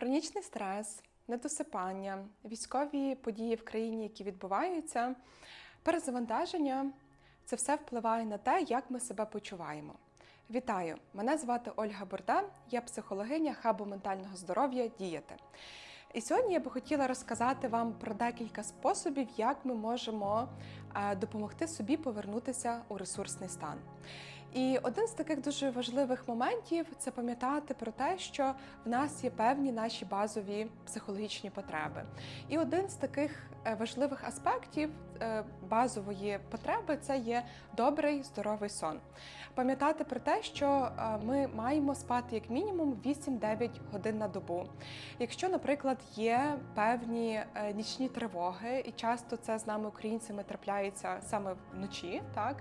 Хронічний стрес, недосипання, військові події в країні, які відбуваються, перезавантаження це все впливає на те, як ми себе почуваємо. Вітаю! Мене звати Ольга Бурда, я психологиня хабу ментального здоров'я Діяти. І сьогодні я би хотіла розказати вам про декілька способів, як ми можемо е, допомогти собі повернутися у ресурсний стан. І один з таких дуже важливих моментів це пам'ятати про те, що в нас є певні наші базові психологічні потреби. І один з таких е, важливих аспектів е, базової потреби це є добрий здоровий сон. Пам'ятати про те, що е, ми маємо спати як мінімум 8-9 годин на добу. Якщо, наприклад, є певні нічні тривоги, і часто це з нами українцями трапляється саме вночі, так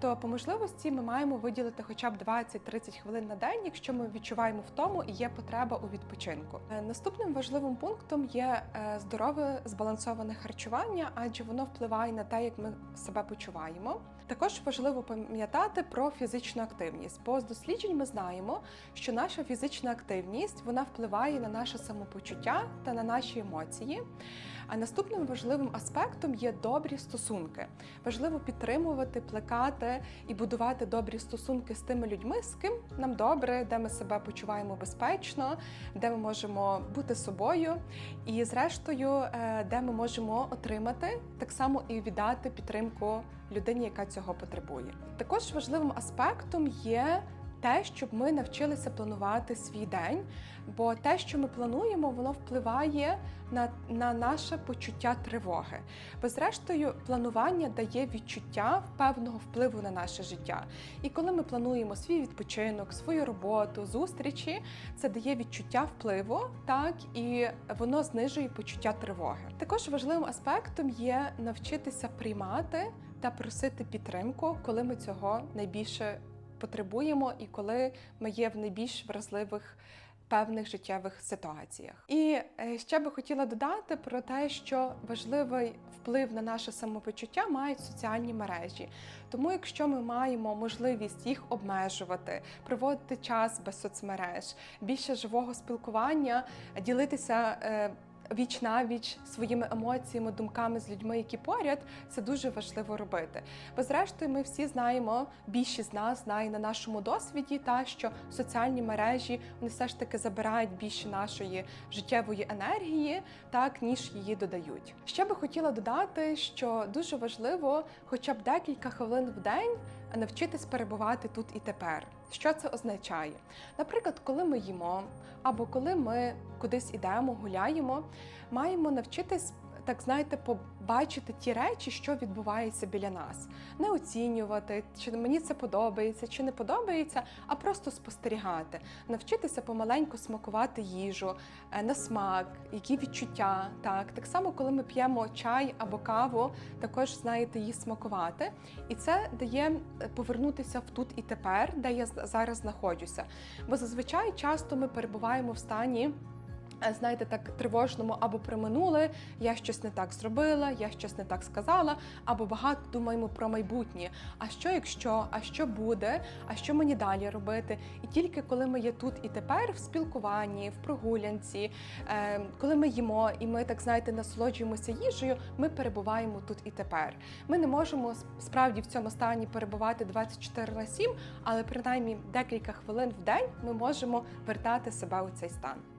то по можливості ми маємо виділити хоча б 20-30 хвилин на день, якщо ми відчуваємо втому і є потреба у відпочинку. Е, Наступним важливим пунктом є е, здорове збалансоване харчування, адже воно впливає на те, як ми себе почуваємо. Також важливо пам'ятати про фізичну активність, бо з досліджень ми знаємо, що наша фізична активність вона впливає на наше самопочуття та на наші емоції. А наступним важливим аспектом є добрі стосунки. Важливо підтримувати, плекати і будувати добрі стосунки з тими людьми, з ким нам добре, де ми себе почуваємо безпечно, де ми можемо бути собою, і зрештою, е, де ми можемо отримати так само і віддати підтримку людині, яка цього потребує. Також важливим аспектом є те, щоб ми навчилися планувати свій день, бо те, що ми плануємо, воно впливає на, на наше почуття тривоги. Бо, зрештою, планування дає відчуття певного впливу на наше життя. І коли ми плануємо свій відпочинок, свою роботу, зустрічі, це дає відчуття впливу, так і воно знижує почуття тривоги. Також важливим аспектом є навчитися приймати та просити підтримку, коли ми цього найбільше потребуємо і коли ми є в найбільш вразливих певних життєвих ситуаціях. І е, ще би хотіла додати про те, що важливий вплив на наше самопочуття мають соціальні мережі. Тому, якщо ми маємо можливість їх обмежувати, проводити час без соцмереж, більше живого спілкування, ділитися. Віч навіч своїми емоціями, думками з людьми, які поряд, це дуже важливо робити. Бо, зрештою, ми всі знаємо, більшість з нас знає на нашому досвіді, та що соціальні мережі вони все ж таки забирають більше нашої життєвої енергії, так ніж її додають. Ще би хотіла додати, що дуже важливо, хоча б декілька хвилин в день навчитись перебувати тут і тепер. Що це означає? Наприклад, коли ми їмо або коли ми кудись ідемо, гуляємо, маємо навчитись. Так, знаєте, побачити ті речі, що відбувається біля нас, не оцінювати, чи мені це подобається, чи не подобається, а просто спостерігати, навчитися помаленьку смакувати їжу, е, на смак, які відчуття. Так, так само, коли ми п'ємо чай або каву, також знаєте її смакувати. І це дає е, повернутися в тут і тепер, де я зараз знаходжуся. Бо зазвичай часто ми перебуваємо в стані. Е, знаєте, так тривожному або про минуле, я щось не так зробила, я щось не так сказала, або багато думаємо про майбутнє. А що якщо, а що буде, а що мені далі робити? І тільки коли ми є тут і тепер, в спілкуванні, в прогулянці, е, коли ми їмо і ми так знаєте, насолоджуємося їжею, ми перебуваємо тут і тепер. Ми не можемо справді в цьому стані перебувати 24 на 7, але принаймні декілька хвилин в день ми можемо вертати себе у цей стан.